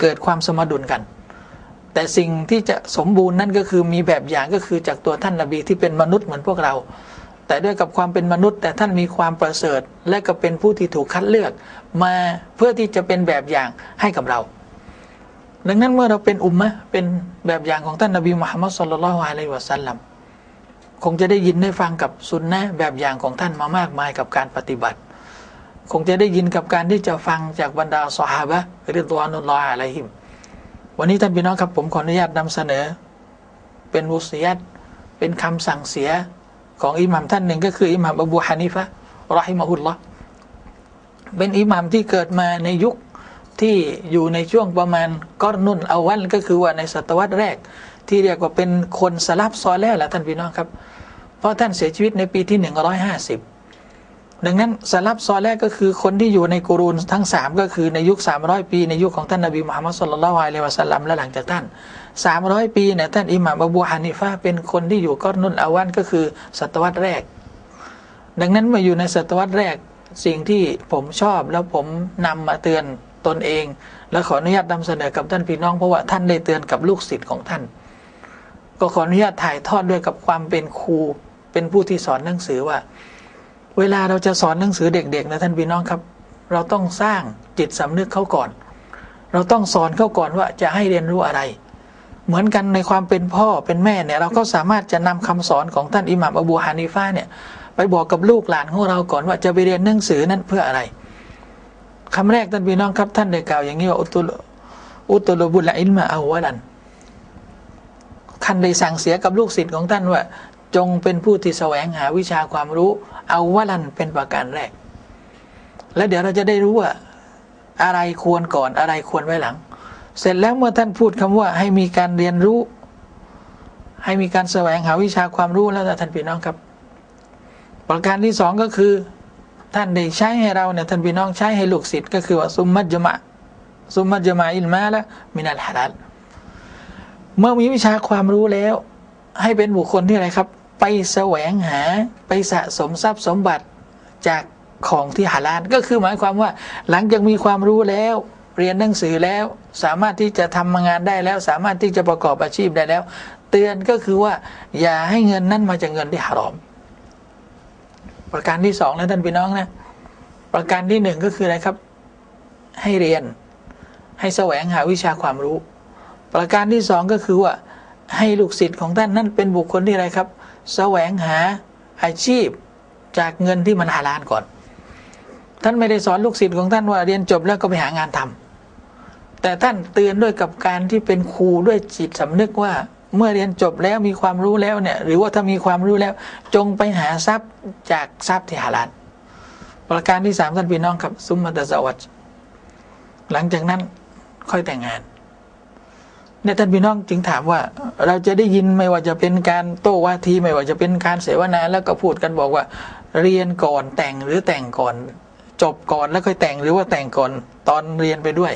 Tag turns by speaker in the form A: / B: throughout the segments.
A: เกิดความสมดุลกัน แต่สิ่งที่จะสมบูรณ์นั่นก็คือมีแบบอย่างก็คือจากตัวท่านนบีที่เป็นมนุษย์เหมือนพวกเรา แต่ด้วยกับความเป็นมนุษย์ แต่ท่านมีความประเสริฐ และก็เป็นผู้ที่ถูกคัดเลือก มาเพื่อที่จะเป็นแบบอย่างให้กับเรา ดังนั้นเมื่อเราเป็นอุมมะเป็นแบบอย่างของท่านนบีมุฮัมมัดสุลลัลฮวาอะลัยวะสัลลัมคงจะได้ยินได้ฟังกับสุนนะแบบอย่างของท่านมามากมายกับการปฏิบัติ คงจะได้ยินกับการที่จะฟังจากบรรดาสหาบะเรื่องตัวอนุลอฮ์อะไรหิม วันนี้ท่านพี่น้องครับผมขออนุญาตนำเสนอ เป็นวุสียัตเป็นคำสั่งเสียของอิหมัมท่านหนึ่งก็คืออิหมัมอบูฮานิฟะรอฮิมะฮุลลอเป็นอิหมัมที่เกิดมาในยุคที่อยู่ในช่วงประมาณก้อนนุ่นเอาวันก็คือว่าในศตวรรษแรก ที่เรียกว่าเป็นคนสลับซอแล้วแหละท่านพี่น้องครับ เพราะท่านเสียชีวิตในปีที่หนึ่งร้อยห้าสิบ ดังนั้นสลับซอแรกก็คือคนที่อยู่ในกุรูนทั้งสามก็คือในยุคสามร้อยปี ในยุคของท่านนบีมุฮัมมัดสุลลัลวะลัยวะสัลลัมและหลังจากท่านสามร้อยปีเนี่ยท่านอิหม่ามอบูฮานิฟะเป็นคนที่อยู่ก้อนนุ่นอาวันก็คือศตวรรษแรก ดังนั้นมาอยู่ในศตวรรษแรกสิ่งที่ผมชอบแล้วผมนำมาเตือนตนเอง และขออนุญาตนำเสนอกับท่านพี่น้องเพราะว่าท่านได้เตือนกับลูกศิษย์ของท่าน ก็ขออนุญาตถ่ายทอดด้วยกับความเป็นครูเป็นผู้ที่สอนหนังสือว่า เวลาเราจะสอนหนังสือเด็กๆนะท่านพี่น้องครับ เราต้องสร้างจิตสำนึกเขาก่อน เราต้องสอนเขาก่อนว่าจะให้เรียนรู้อะไร เหมือนกันในความเป็นพ่อเป็นแม่เนี่ย เราก็สามารถจะนำคำสอนของท่านอิหม่ามอบูฮานิฟาเนี่ย ไปบอกกับลูกหลานของเราก่อนว่าจะไปเรียนหนังสือนั้นเพื่ออะไรคำแรกท่านพี่น้องครับ ท่านได้กล่าวอย่างนี้ว่าอุตุลอุตุลบุลอิลมาเอาวะลันท่านได้สั่งเสียกับลูกศิษย์ของท่านว่า จงเป็นผู้ที่แสวงหาวิชาความรู้ เอาวะลันเป็นประการแรก และเดี๋ยวเราจะได้รู้ว่าอะไรควรก่อนอะไรควรไว้หลัง เสร็จแล้วเมื่อท่านพูดคำว่าให้มีการเรียนรู้ ให้มีการแสวงหาวิชาความรู้แล้วท่านพี่น้องครับ ประการที่สองก็คือ ท่านได้ใช้ให้เราเนี่ยท่านพี่น้องใช้ให้ลูกศิษย์ก็คือว่าซุมมัจมะซุมมัจมะอิลมาละมินัลฮาลัลเมื่อมีวิชาความรู้แล้ว ให้เป็นบุคคลที่อะไรครับ ไปแสวงหาไปสะสมทรัพย์สมบัติจากของที่ฮาลาลก็คือหมายความว่าหลังจากมีความรู้แล้ว เรียนหนังสือแล้ว สามารถที่จะทำงานได้แล้ว สามารถที่จะประกอบอาชีพได้แล้ว เตือนก็คือว่า อย่าให้เงินนั้นมาจากเงินที่ฮารอม ประการที่สองนะท่านพี่น้องนะ ประการที่หนึ่งก็คืออะไรครับ ให้เรียน ให้แสวงหาวิชาความรู้ ประการที่สองก็คือว่าให้ลูกศิษย์ของท่านนั่นเป็นบุคคลที่อะไรครับ แสวงหาอาชีพจากเงินที่มันหาลานก่อน ท่านไม่ได้สอนลูกศิษย์ของท่านว่าเรียนจบแล้วก็ไปหางานทำแต่ท่านเตือนด้วยกับการที่เป็นครูด้วยจิตสำนึกว่าเมื่อเรียนจบแล้วมีความรู้แล้วเนี่ย หรือว่าถ้ามีความรู้แล้ว จงไปหาทรัพย์จากทรัพย์ที่หาลานประการที่สามท่านพี่น้องครับซุมมาตะสวัสดหลังจากนั้นค่อยแต่งงาน เนี่ยท่านพี่น้องจึงถามว่า เราจะได้ยินไม่ว่าจะเป็นการโต้วาทีไม่ว่าจะเป็นการเสวนาแล้วก็พูดกันบอกว่า เรียนก่อนแต่งหรือแต่งก่อน จบก่อนแล้วค่อยแต่งหรือว่าแต่งก่อนตอนเรียนไปด้วย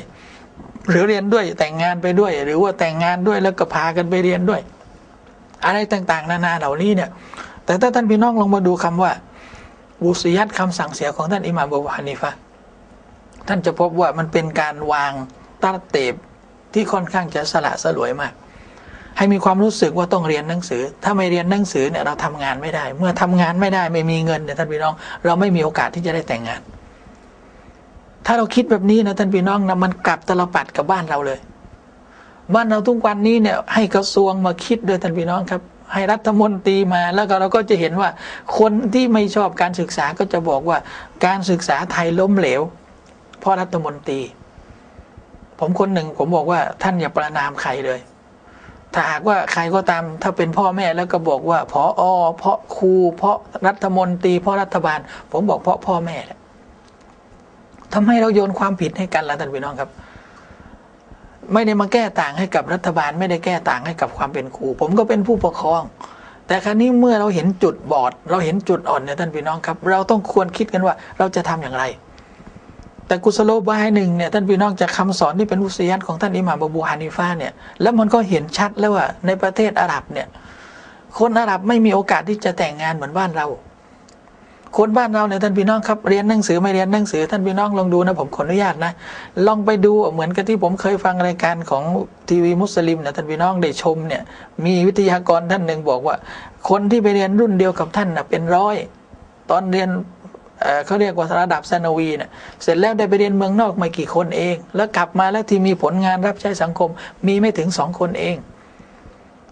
A: หรือเรียนด้วยแต่งงานไปด้วย หรือว่าแต่งงานด้วยแล้วก็พากันไปเรียนด้วย อะไรต่างๆ นานาเหล่านี้เนี่ย แต่ถ้าท่านพี่น้องลองมาดูคำว่าวุสยัตคำสั่งเสียของท่านอิหม่ามบูฮานิฟะท่านจะพบว่ามันเป็นการวางตัดเตบ ที่ค่อนข้างจะสละสลวยมาก ให้มีความรู้สึกว่าต้องเรียนหนังสือ ถ้าไม่เรียนหนังสือเนี่ยเราทำงานไม่ได้ เมื่อทำงานไม่ได้ไม่มีเงินเนี่ยท่านพี่น้อง เราไม่มีโอกาสที่จะได้แต่งงาน ถ้าเราคิดแบบนี้นะท่านพี่น้องนะมันกลับตลปัดกับบ้านเราเลยบ้านเราทุกวันนี้เนี่ยให้กระทรวงมาคิดด้วยท่านพี่น้องครับ ให้รัฐมนตรีมาแล้วก็เราก็จะเห็นว่า คนที่ไม่ชอบการศึกษาก็จะบอกว่าการศึกษาไทยล้มเหลว เพราะรัฐมนตรี ผมคนหนึ่งผมบอกว่าท่านอย่าประนามใครเลย ถ้าหากว่าใครก็ตาม ถ้าเป็นพ่อแม่แล้วก็บอกว่าพออเพราะครู เพราะรัฐมนตรี เพราะรัฐบาล ผมบอกเพราะพ่อแม่แหละทำให้เราโยนความผิดให้กันละท่านพี่น้องครับ ไม่ได้มาแก้ต่างให้กับรัฐบาล ไม่ได้แก้ต่างให้กับความเป็นครู ผมก็เป็นผู้ปกครอง แต่ครั้นี้เมื่อเราเห็นจุดบอด เราเห็นจุดอ่อนเนี่ยท่านพี่น้องครับ เราต้องควรคิดกันว่าเราจะทำอย่างไร แต่กุศโลบายหนึ่งเนี่ยท่านพี่น้องจากคาสอนที่เป็นอุสยันของท่านอิหม่ามบบูฮานิฟาเนี่ยแล้วมันก็เห็นชัดแล้วว่าในประเทศอาหรับเนี่ยคนอาหรับไม่มีโอกาสที่จะแต่งงานเหมือนบ้านเรา คนบ้านเราเนี่ยท่านพี่น้องครับเรียนหนังสือไม่เรียนหนังสือ ท่านพี่น้องลองดูนะผมขออนุญาตนะลองไปดูเหมือนกับที่ผมเคยฟังรายการของทีวีมุสลิมนะท่านพี่น้องได้ชมเนี่ยมีวิทยากรท่านหนึ่งบอกว่า คนที่ไปเรียนรุ่นเดียวกับท่านนะเป็นร้อย ตอนเรียน เขาเรียกว่าระดับซานวีเนี่ยเสร็จแล้วได้ไปเรียนเมืองนอกไม่กี่คนเอง แล้วกลับมาแล้วที่มีผลงานรับใช้สังคมมีไม่ถึงสองคนเอง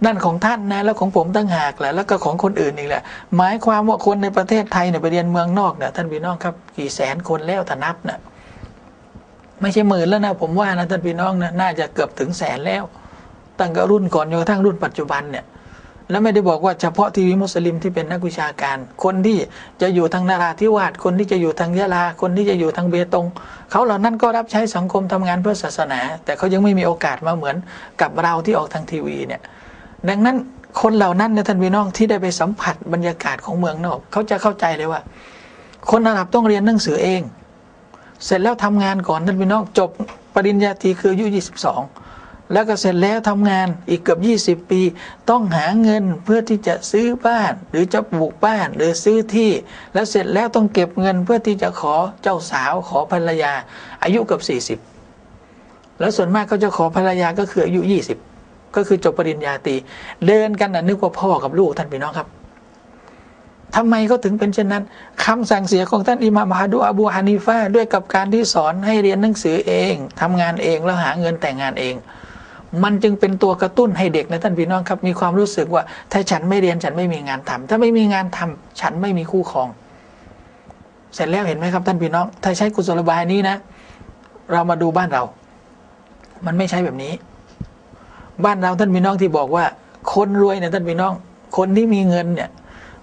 A: นั่นของท่านนะแล้วของผมตั้งหากแหละแล้วก็ของคนอื่นอีกแหละหมายความว่าคนในประเทศไทยเนี่ยไปเรียนเมืองนอกเนี่ยท่านพี่น้องครับกี่แสนคนแล้วถ้านับเนะไม่ใช่หมื่นแล้วนะผมว่านะท่านพี่น้องนะน่าจะเกือบถึงแสนแล้ว ตั้งแต่รุ่นก่อนจนกระทั่งรุ่นปัจจุบันเนี่ย แล้วไม่ได้บอกว่าเฉพาะทีวีมุสลิมที่เป็นนักวิชาการ คนที่จะอยู่ทางนาราธิวาสคนที่จะอยู่ทางยะลา คนที่จะอยู่ทางเบตงเขาเหล่านั้นก็รับใช้สังคมทำงานเพื่อศาสนา แต่เขายังไม่มีโอกาสมาเหมือนกับเราที่ออกทางทีวีเนี่ยดังนั้นคนเหล่านั้นนะท่านพี่น้องที่ได้ไปสัมผัสบรรยากาศของเมืองนอก เขาจะเข้าใจเลยว่า คนอาหรับต้องเรียนหนังสือเอง เสร็จแล้วทำงานก่อนท่านพี่น้องจบปริญญาตรีคืออายุ22 แล้วก็เสร็จแล้วทำงานอีกเกือบ 20 ปี ต้องหาเงินเพื่อที่จะซื้อบ้าน หรือจะปลูกบ้านหรือซื้อที่ แล้วเสร็จแล้วต้องเก็บเงินเพื่อที่จะขอเจ้าสาวขอภรรยา อายุเกือบ40 แล้วส่วนมากเขาจะขอภรรยาก็คืออายุ 20 ก็คือจบปริญญาตรีเดินกันนะนึกว่าพ่อกับลูกท่านพี่น้องครับทำไมเขาถึงเป็นเช่นนั้นคำสั่งเสียของท่านอิมามฮะดูอบูฮานิฟาด้วยกับการที่สอนให้เรียนหนังสือเองทำงานเองแล้วหาเงินแต่งงานเอง มันจึงเป็นตัวกระตุ้นให้เด็กนะท่านพี่น้องครับมีความรู้สึกว่า ถ้าฉันไม่เรียนฉันไม่มีงานทำถ้าไม่มีงานทำฉันไม่มีคู่ครอง เสร็จแล้วเห็นไหมครับท่านพี่น้อง ถ้าใช้กุศลบายนี้นะ เรามาดูบ้านเรา มันไม่ใช่แบบนี้ บ้านเราท่านพี่น้องที่บอกว่า คนรวยเนี่ยท่านพี่น้อง คนที่มีเงินเนี่ย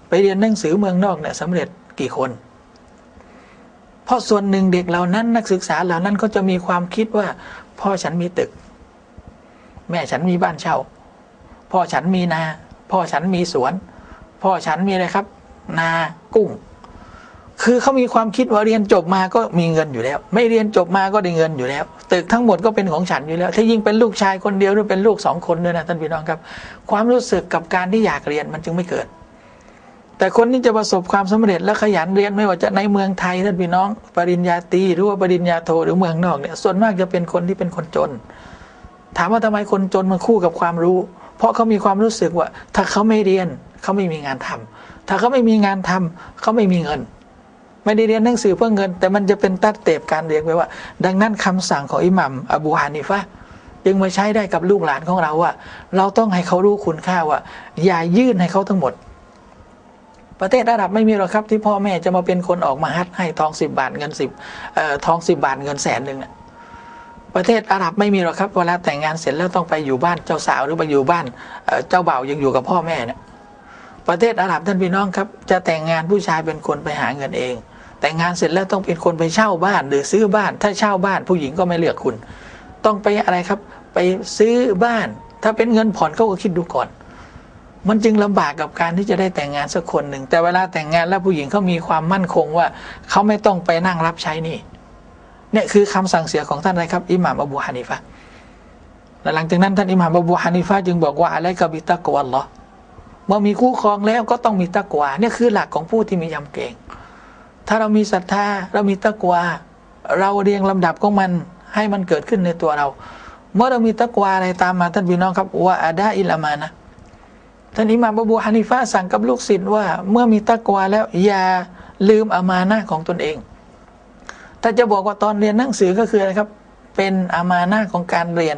A: ไปเรียนหนังสือเมืองนอกเนี่ยสำเร็จกี่คน เพราะส่วนหนึ่งเด็กเหล่านั้นนักศึกษาเหล่านั้นก็จะมีความคิดว่าพ่อฉันมีตึก แม่ฉันมีบ้านเช่า พ่อฉันมีนา พ่อฉันมีสวน พ่อฉันมีอะไรครับ นากุ้ง คือเขามีความคิดว่าเรียนจบมาก็มีเงินอยู่แล้ว ไม่เรียนจบมาก็ได้เงินอยู่แล้ว ตึกทั้งหมดก็เป็นของฉันอยู่แล้ว ถ้ายิ่งเป็นลูกชายคนเดียวหรือเป็นลูกสองคนด้วยนะท่านพี่น้องครับ ความรู้สึกกับการที่อยากเรียนมันจึงไม่เกิดแต่คนที่จะประสบความสำเร็จและขยันเรียนไม่ว่าจะในเมืองไทยท่านพี่น้อง ปริญญาตรีหรือว่าปริญญาโทหรือเมืองนอกเนี่ยส่วนมากจะเป็นคนที่เป็นคนจน ถามว่าทำไมคนจนมาคู่กับความรู้ เพราะเขามีความรู้สึกว่า ถ้าเขาไม่เรียนเขาไม่มีงานทำถ้าเขาไม่มีงานทำเขาไม่มีเงิน ไม่ได้เรียนหนังสือเพื่อเงิน แต่มันจะเป็นตัดเตบการเรียนไปว่า ดังนั้นคำสั่งของอิหมัมอบูฮานิฟะจึงมาใช้ได้กับลูกหลานของเราว่า เราต้องให้เขารู้คุณค่าว่า อย่ายื่นให้เขาทั้งหมด ประเทศอาหรับไม่มีหรอกครับที่พ่อแม่จะมาเป็นคนออกมาฮัดให้ทองสิบบาทเงินสิบทองสิบบาทเงินแสนหนึ่ง ประเทศอาหรับไม่มีหรอกครับเวลาแต่งงานเสร็จแล้วต้องไปอยู่บ้านเจ้าสาวหรือไปอยู่บ้านเจ้าบ่าวยังอยู่กับพ่อแม่เนี่ยประเทศอาหรับท่านพี่น้องครับ จะแต่งงานผู้ชายเป็นคนไปหาเงินเอง แต่งงานเสร็จแล้วต้องเป็นคนไปเช่าบ้านหรือซื้อบ้าน ถ้าเช่าบ้านผู้หญิงก็ไม่เลือกคุณ ต้องไปอะไรครับ ไปซื้อบ้าน ถ้าเป็นเงินผ่อนเขาก็คิดดูก่อน มันจึงลำบากกับการที่จะได้แต่งงานสักคนหนึ่งแต่เวลาแต่งงานแล้วผู้หญิงเขามีความมั่นคงว่าเขาไม่ต้องไปนั่งรับใช้นี่ เนี่ยคือคำสั่งเสียของท่านนะครับ อิหม่ามอบูฮานิฟะและหลังจากนั้นท่านอิหม่ามอบูฮานิฟะจึงบอกว่าอะไรกับบิตะกวัลลอเมื่อมีคู่ครองแล้วก็ต้องมีตะกวาเนี่ยคือหลักของผู้ที่มียำเก่งถ้าเรามีศรัทธาเรามีตะกวาเราเรียงลำดับของมันให้มันเกิดขึ้นในตัวเรา เมื่อเรามีตะกวาอะไรตามมาท่านพี่น้องครับว่าอาดาอิลามานะท่านอิหม่ามบบูฮานิฟะสั่งกับลูกศิษย์ว่า เมื่อมีตะกวาแล้วอย่าลืมอามานะของตนเอง ถ้าจะบอกว่าตอนเรียนหนังสือก็คืออะไรครับ เป็นอามานะของการเรียน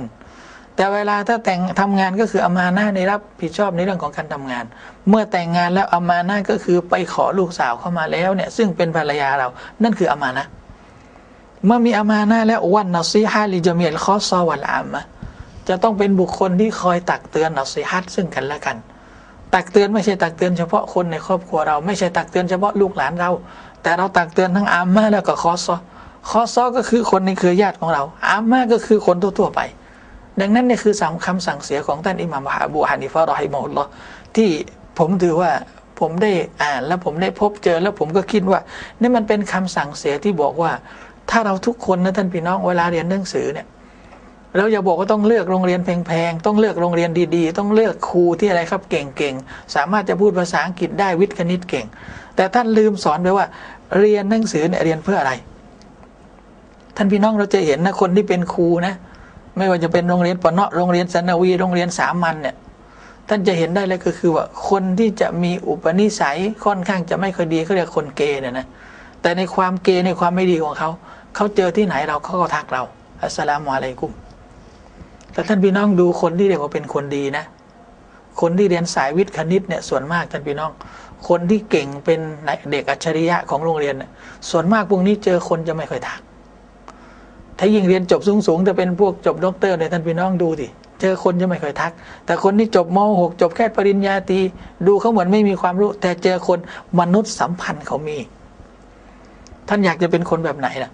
A: แต่เวลาถ้าแต่งทำงานก็คืออามาหน้าในรับผิดชอบในเรื่องของการทำงาน เมื่อแต่งงานแล้วอามาหน้าก็คือไปขอลูกสาวเข้ามาแล้วเนี่ยซึ่งเป็นภรรยาเรา นั่นคืออามานะเมื่อมีอามานะแล้ววันนัซีฮาลิจามีลคอซอวัลอามะจะต้องเป็นบุคคลที่คอยตักเตือนนัซีฮัดซึ่งกันและกัน ตักเตือนไม่ใช่ตักเตือนเฉพาะคนในครอบครัวเรา ไม่ใช่ตักเตือนเฉพาะลูกหลานเรา แต่เราตักเตือนทั้งอามะแล้วก็คอซอ คอซอก็คือคนในเครือญาติของเรา อามะก็คือคนทั่วๆไป ดังนั้นเนี่ยคือสามคำสั่งเสียของท่านอิหม่ามฮะบูฮานิฟะรอฮิมอฮุลลอที่ผมถือว่าผมได้อ่านแล้วผมได้พบเจอแล้วผมก็คิดว่านี่มันเป็นคำสั่งเสียที่บอกว่า ถ้าเราทุกคนนะท่านพี่น้องเวลาเรียนหนังสือเนี่ยเราอย่าบอกว่าต้องเลือกโรงเรียนแพงๆ ต้องเลือกโรงเรียนดีๆ ต้องเลือกครูที่อะไรครับเก่งๆ สามารถจะพูดภาษาอังกฤษได้วิทย์คณิตเก่ง แต่ท่านลืมสอนไปว่า เรียนหนังสือเนี่ยเรียนเพื่ออะไร ท่านพี่น้องเราจะเห็นนะคนที่เป็นครูนะ ไม่ว่าจะเป็นโรงเรียนปนเนาะโรงเรียนสันวีโรงเรียนสามัญเนี่ยท่านจะเห็นได้เลยก็คือว่าคนที่จะมีอุปนิสัยค่อนข้างจะไม่ค่อยดีเขาเรียกคนเกย์เนี่ยนะแต่ในความเกย์ในความไม่ดีของเขาเขาเจอที่ไหนเราเขาก็ทักเราอัสลามุอะลัยกุมแต่ท่านพี่น้องดูคนที่เรียกว่าเป็นคนดีนะ คนที่เรียนสายวิทย์คณิตเนี่ยส่วนมากท่านพี่น้อง คนที่เก่งเป็นเด็กอัจฉริยะของโรงเรียนเนี่ยส่วนมากพวกนี้เจอคนจะไม่ค่อยทัก ถ้ายิ่งเรียนจบสูงๆจะเป็นพวกจบด็อกเตอร์เนี่ยท่านพี่น้องดูสิเจอคนจะไม่ค่อยทัก แต่คนที่จบม .6 จบแค่ปริญญาตรีดูเขาเหมือนไม่มีความรู้ แต่เจอคนมนุษย์สัมพันธ์เขามี ท่านอยากจะเป็นคนแบบไหนล่ะ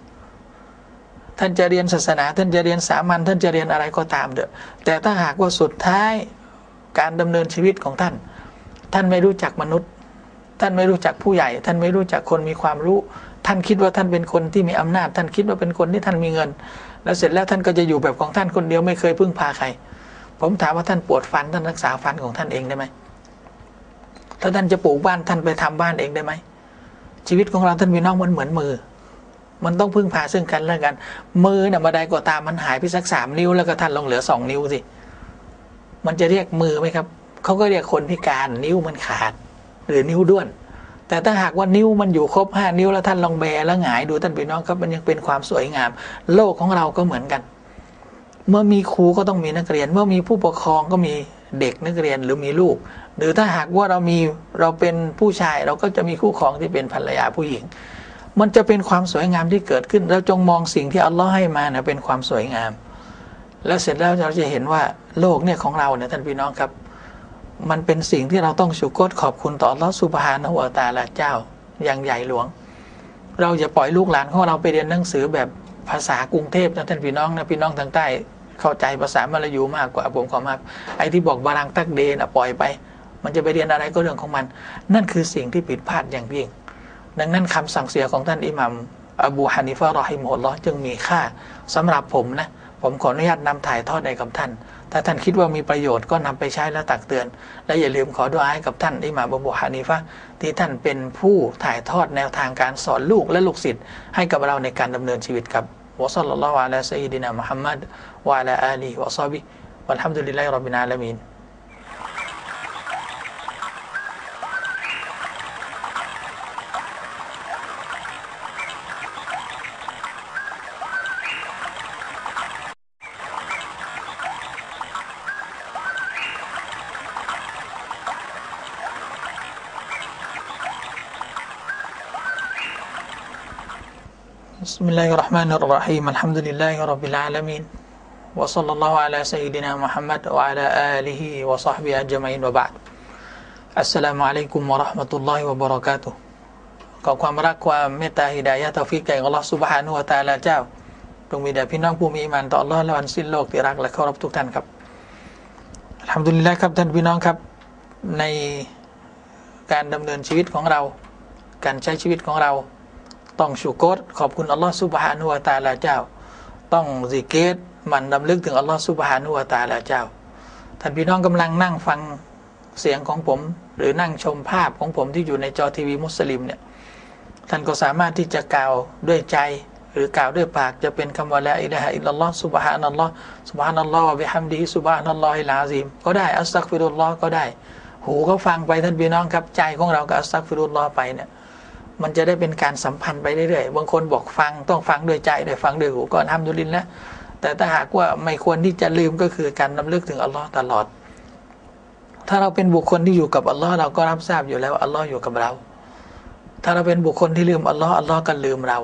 A: ท่านจะเรียนศาสนา ท่านจะเรียนสามัญท่านจะเรียนอะไรก็ตามเถอะแต่ถ้าหากว่าสุดท้ายการดำเนินชีวิตของท่าน ท่านไม่รู้จักมนุษย์ ท่านไม่รู้จักผู้ใหญ่ ท่านไม่รู้จักคนมีความรู้ ท่านคิดว่าท่านเป็นคนที่มีอำนาจ ท่านคิดว่าเป็นคนที่ท่านมีเงิน แล้วเสร็จแล้วท่านก็จะอยู่แบบของท่านคนเดียวไม่เคยพึ่งพาใคร ผมถามว่าท่านปวดฟันท่านรักษาฟันของท่านเองได้ไหมถ้าท่านจะปลูกบ้านท่านไปทำบ้านเองได้ไหมชีวิตของเราท่านมีน้องมันเหมือนมือ มันต้องพึ่งพาซึ่งกันและกัน มือเนี่ยมาได้ก็ตามมันหายไปสักสามนิ้วแล้วก็ท่านลงเหลือสองนิ้วสิมันจะเรียกมือไหมครับเขาก็เรียกคนพิการนิ้วมันขาด หรือนิ้วด้วน แต่ถ้าหากว่านิ้วมันอยู่ครบห้านิ้วแล้วท่านลองแบแล้วหงายดูท่านพี่น้องครับมันยังเป็นความสวยงาม โลกของเราก็เหมือนกัน เมื่อมีครูก็ต้องมีนักเรียน เมื่อมีผู้ปกครองก็มีเด็กนักเรียนหรือมีลูก หรือถ้าหากว่าเรามีเราเป็นผู้ชายเราก็จะมีคู่ครองที่เป็นภรรยาผู้หญิง มันจะเป็นความสวยงามที่เกิดขึ้น เราจงมองสิ่งที่อัลลอฮ์ให้มาเนี่ยเป็นความสวยงาม แล้วเสร็จแล้วเราจะเห็นว่าโลกเนี่ยของเราเนี่ยท่านพี่น้องครับ มันเป็นสิ่งที่เราต้องชุกรขอบคุณต่ออัสุบฮานวตาละเจ้า อย่างใหญ่หลวง เราจะปล่อยลูกหลานของเราไปเรียนหนังสือแบบภาษากรุงเทพนะท่านพี่น้องนะพี่น้องทางใต้ เข้าใจภาษามลายูมากกว่าผมขอมากไอ้ที่บอกบารังตักเดนปล่อยไป มันจะไปเรียนอะไรก็เรื่องของมัน นั่นคือสิ่งที่ผิดพลาดอย่างยิ่ง ดังนั้นคำสั่งเสียของท่านอิหมัมอบูฮานิฟะรอฮิมุลลอจึงมีค่าสำหรับผมนะ ผมขออนุญาตนำถ่ายทอดให้กับท่าน ถ้าท่านคิดว่ามีประโยชน์ก็นำไปใช้และตักเตือน และอย่าลืมขอดุอาให้กับท่านอิหม่ามอบูฮานิฟะที่ท่านเป็นผู้ถ่ายทอดแนวทางการสอนลูกและลูกศิษย์ให้กับเราในการดำเนินชีวิตครับวะซัลลัลลอฮุอะลัยฮิซัยดินามุฮัมมัดวะอะลาอาลีวะซอบิวัลฮัมดุลิลลาฮิร็อบบิลอาลามีน بسم الله الرحمن الرحيم الحمد لله رب العالمين وصلى الله على سيدنا محمد وعلى آله وصحبه أجمعين وبعد السلام عليكم ورحمة الله وبركاته ขอความรักความเมตตาฮิดายะตอฟิกแก่อัลลอฮฺสุบฮานุวะตาลาเจ้าจงมีแด่พี่น้องผู้มีอิมานต่ออัลลอฮ์และวันสิ้นโลกที่รักและเคารพทุกท่านครับทำดุลิลละครับท่านพี่น้องครับ ในการดำเนินชีวิตของเรา การใช้ชีวิตของเรา ต้องชุกรขอบคุณอัลลอฮ์สุบฮานุวาตาลาเจ้า ต้องซิเกตมันดำลึกถึงอัลลอฮ์สุบฮานุวาตาลาเจ้าท่านพี่น้องกำลังนั่งฟังเสียงของผม หรือนั่งชมภาพของผมที่อยู่ในจอทีวีมุสลิมเนี่ยท่านก็สามารถที่จะกล่าวด้วยใจ หรือกล่าวด้วยปากจะเป็นคำว่าละอิละฮะอิลลัลลอฮ์สุบฮานัลลอฮ์สุบฮานัลลอฮ์วะบิฮัมดีสุบฮานัลลอฮิลาซิมก็ได้อัสตักฟิรุลลอฮ์ก็ได้ หูก็ฟังไปท่านพี่น้องครับใจของเราก็อัสตักฟิรุลลอฮ์ไปเนี่ย มันจะได้เป็นการสัมพันธ์ไปเรื่อยๆ บางคนบอกฟังต้องฟังด้วยใจด้วยฟังด้วยหูก็ทำดุลินแล้วแต่ถ้าหากว่าไม่ควรที่จะลืมก็คือการนำลึกถึงอัลลอฮ์ตลอด ถ้าเราเป็นบุคคลที่อยู่กับอัลลอฮ์เราก็รับทราบอยู่แล้วอัลลอฮ์อยู่กับเรา ถ้าเราเป็นบุคคลที่ลืมอัลลอฮ์อัลลอฮ์ก็ลืมเรา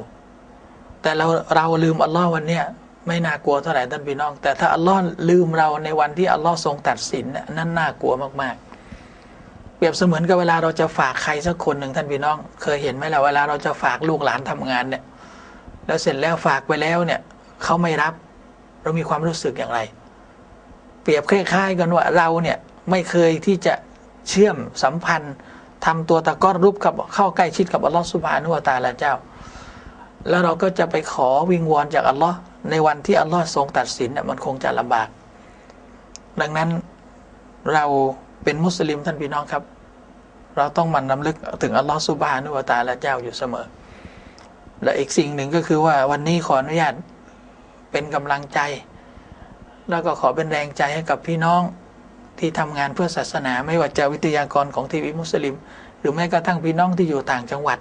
A: แต่เราเราลืมอัลลอฮ์วันเนี้ยไม่น่ากลัวเท่าไหร่ท่านพี่น้อง แต่ถ้าอัลลอฮ์ลืมเราในวันที่อัลลอฮ์ทรงตัดสินนั่นน่ากลัวมากๆ เปรียบเสมือนกับเวลาเราจะฝากใครสักคนหนึ่งท่านพี่น้อง เคยเห็นไหมล่ะเวลาเราจะฝากลูกหลานทำงานเนี่ย แล้วเสร็จแล้วฝากไปแล้วเนี่ยเขาไม่รับ เรามีความรู้สึกอย่างไร เปรียบคล้ายๆกันว่าเราเนี่ยไม่เคยที่จะเชื่อมสัมพันธ์ทำตัวตะก้อนรูปกับเข้าใกล้ชิดกับอัลลอฮฺสุบฮานุวาตาละเจ้า แล้วเราก็จะไปขอวิงวอนจากอัลลอฮ์ในวันที่อัลลอฮ์ทรงตัดสินน่ะมันคงจะลำบาก ดังนั้นเรา เป็นมุสลิมท่านพี่น้องครับ เราต้องมันนำลึกถึงอัลลอฮ์ซุบฮานุวะตะอาละเจ้าอยู่เสมอ และอีกสิ่งหนึ่งก็คือว่าวันนี้ขออนุญาตเป็นกำลังใจ แล้วก็ขอเป็นแรงใจให้กับพี่น้องที่ทำงานเพื่อศาสนา ไม่ว่าจะวิทยากรของทีวีมุสลิม หรือแม้กระทั่งพี่น้องที่อยู่ต่างจังหวัด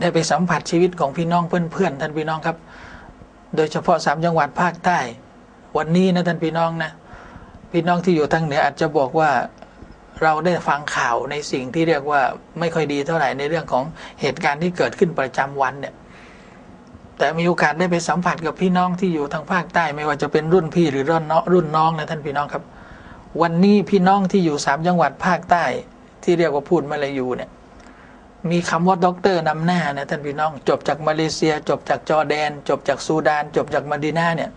A: ได้ไปสัมผัสชีวิตของพี่น้องเพื่อนๆท่านพี่น้องครับ โดยเฉพาะสามจังหวัดภาคใต้ วันนี้นะท่านพี่น้องนะ พี่น้องที่อยู่ทางเหนืออาจจะบอกว่าเราได้ฟังข่าวในสิ่งที่เรียกว่าไม่ค่อยดีเท่าไหร่ในเรื่องของเหตุการณ์ที่เกิดขึ้นประจำวันเนี่ย แต่มีโอกาสได้ไปสัมผัสกับพี่น้องที่อยู่ทางภาคใต้ ไม่ว่าจะเป็นรุ่นพี่หรือรุ่นน้องรุ่นน้องนะท่านพี่น้องครับ วันนี้พี่น้องที่อยู่สามจังหวัดภาคใต้ ที่เรียกว่าพูดมาลายูเนี่ย มีคำว่าด็อกเตอร์นำหน้านะท่านพี่น้อง จบจากมาเลเซีย จบจากจอร์แดน จบจากซูดาน จบจากมาดีนาเนี่ย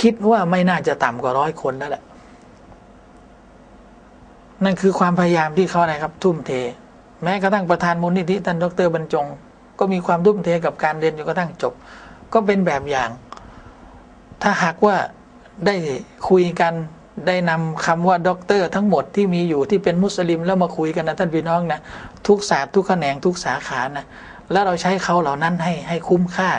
A: คิดว่าไม่น่าจะต่ำกว่าร้อยคนแล้วแหละ นั่นคือความพยายามที่เขาอะไรครับ ทุ่มเท แม้กระทั่งประธานมูลนิธิท่านดรบรรจง ก็มีความทุ่มเทกับการเรียนจนกระทั่งจบ ก็เป็นแบบอย่าง ถ้าหากว่าได้คุยกันได้นำคำว่าด็อกเตอร์ทั้งหมดที่มีอยู่ที่เป็นมุสลิมแล้วมาคุยกันนะท่านพี่น้องนะทุกศาสตร์ทุกแขนงทุกสาขานะแล้วเราใช้เขาเหล่านั้นให้ให้คุ้มค่า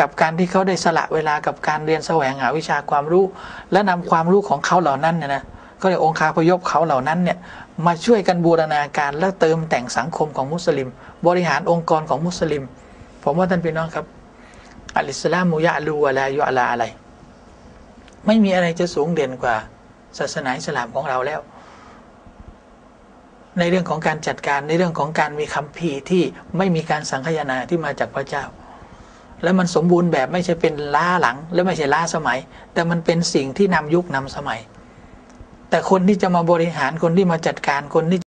A: กับการที่เขาได้สละเวลากับการเรียนแสวงหาวิชาความรู้ และนำความรู้ของเขาเหล่านั้นเนี่ยนะก็เลยองค์คาพยพเขาเหล่านั้นเนี่ยมาช่วยกันบูรณาการและเติมแต่งสังคมของมุสลิม บริหารองค์กรของมุสลิม ผมว่าท่านพี่น้องครับอัลอิสลามุยะลูอะลายุอะลาอะไร ไม่มีอะไรจะสูงเด่นกว่าศาสนาอิสลามของเราแล้ว ในเรื่องของการจัดการในเรื่องของการมีคำพีร์ที่ไม่มีการสังคายนาที่มาจากพระเจ้า และมันสมบูรณ์แบบไม่ใช่เป็นล้าหลัง และไม่ใช่ล้าสมัย แต่มันเป็นสิ่งที่นำยุคนำสมัย แต่คนที่จะมาบริหารคนที่มาจัดการคนที่